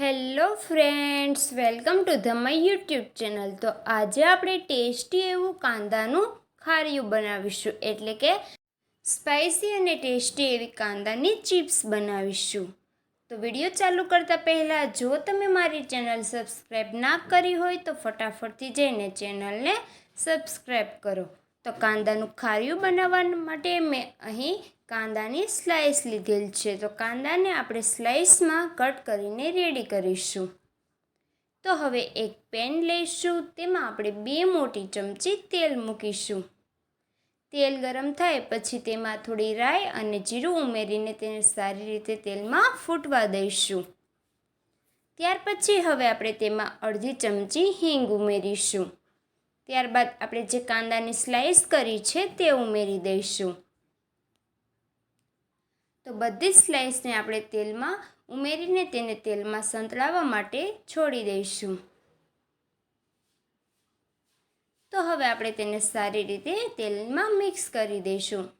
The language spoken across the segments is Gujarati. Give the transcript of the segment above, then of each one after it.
Hello friends, welcome to the my YouTube channel. તો આજે આપણે ટેસ્ટી એવું કાંદાનું ખારિયું બનાવીશું. એટલે કે સ્પાઇસી અને ટેસ્ટી એવી કાંદાની ચિપ્સ બનાવીશું. તો વીડિયો ચાલુ કરતાં પહેલાં, જો તમે મારી ચેનલ સબસ્ક્રાઈબ ના કરી હોય, તો ફટાફટથી જઈને ચેનલને સબસ્ક્રાઈબ કરો. તો કાંદાનું ખાર્યું બનાવવા માટે મેં અહીં કાંદાની સ્લાઈસ લીધેલ છે. તો કાંદાને આપણે સ્લાઈસમાં કટ કરીને રેડી કરીશું. તો હવે એક પેન લઈશું, તેમાં આપણે બે મોટી ચમચી તેલ મૂકીશું. તેલ ગરમ થાય પછી તેમાં થોડી રાઈ અને જીરું ઉમેરીને તેને સારી રીતે તેલમાં ફૂટવા દઈશું. ત્યાર પછી હવે આપણે તેમાં અડધી ચમચી હિંગ ઉમેરીશું. ત્યારબાદ આપણે જે કાંદાની સ્લાઈસ કરી છે તે ઉમેરી દઈશું. તો બધી જ સ્લાઈસને આપણે તેલમાં ઉમેરીને તેને તેલમાં સંતળાવવા માટે છોડી દઈશું. તો હવે આપણે તેને સારી રીતે તેલમાં મિક્સ કરી દઈશું.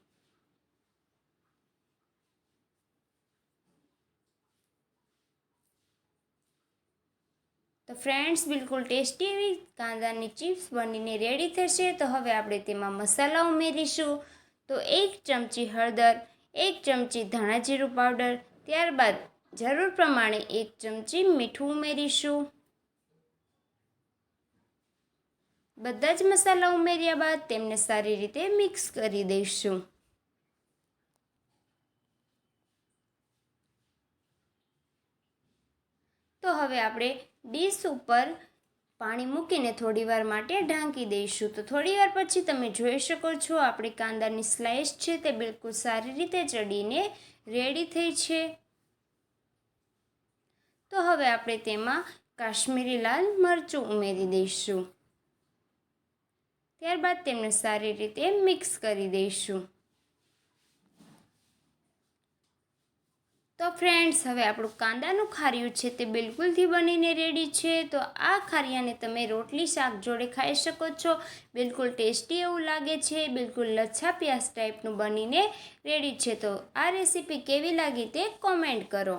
તો ફ્રેન્ડ્સ બિલકુલ ટેસ્ટી એવી કાંદાની ચિપ્સ બનીને રેડી થશે. તો હવે આપણે તેમાં મસાલા ઉમેરીશું. તો એક ચમચી હળદર, એક ચમચી ધાણા જીરું પાવડર ત્યારબાદ જરૂર પ્રમાણે એક ચમચી મીઠું ઉમેરીશું. બધા જ મસાલા ઉમેર્યા બાદ તેમને સારી રીતે મિક્સ કરી દઈશું. તો હવે આપણે ડીશ ઉપર પાણી મૂકીને થોડી વાર માટે ઢાંકી દઈશું. તો થોડીવાર પછી તમે જોઈ શકો છો આપણી કાંદાની સ્લાઇસ છે તે બિલકુલ સારી રીતે ચડીને રેડી થઈ છે. તો હવે આપણે તેમાં કાશ્મીરી લાલ મરચું ઉમેરી દઈશું. ત્યારબાદ તેમને સારી રીતે મિક્સ કરી દઈશું. તો ફ્રેન્ડ્સ હવે આપણું કાંદાનું ખારિયું છે તે બિલકુલથી બનીને રેડી છે. તો આ ખારિયાને તમે રોટલી, શાક જોડે ખાઈ શકો છો. બિલકુલ ટેસ્ટી એવું લાગે છે. બિલકુલ લચ્છા પ્યાસ ટાઈપનું બનીને રેડી છે. તો આ રેસીપી કેવી લાગી તે કોમેન્ટ કરો.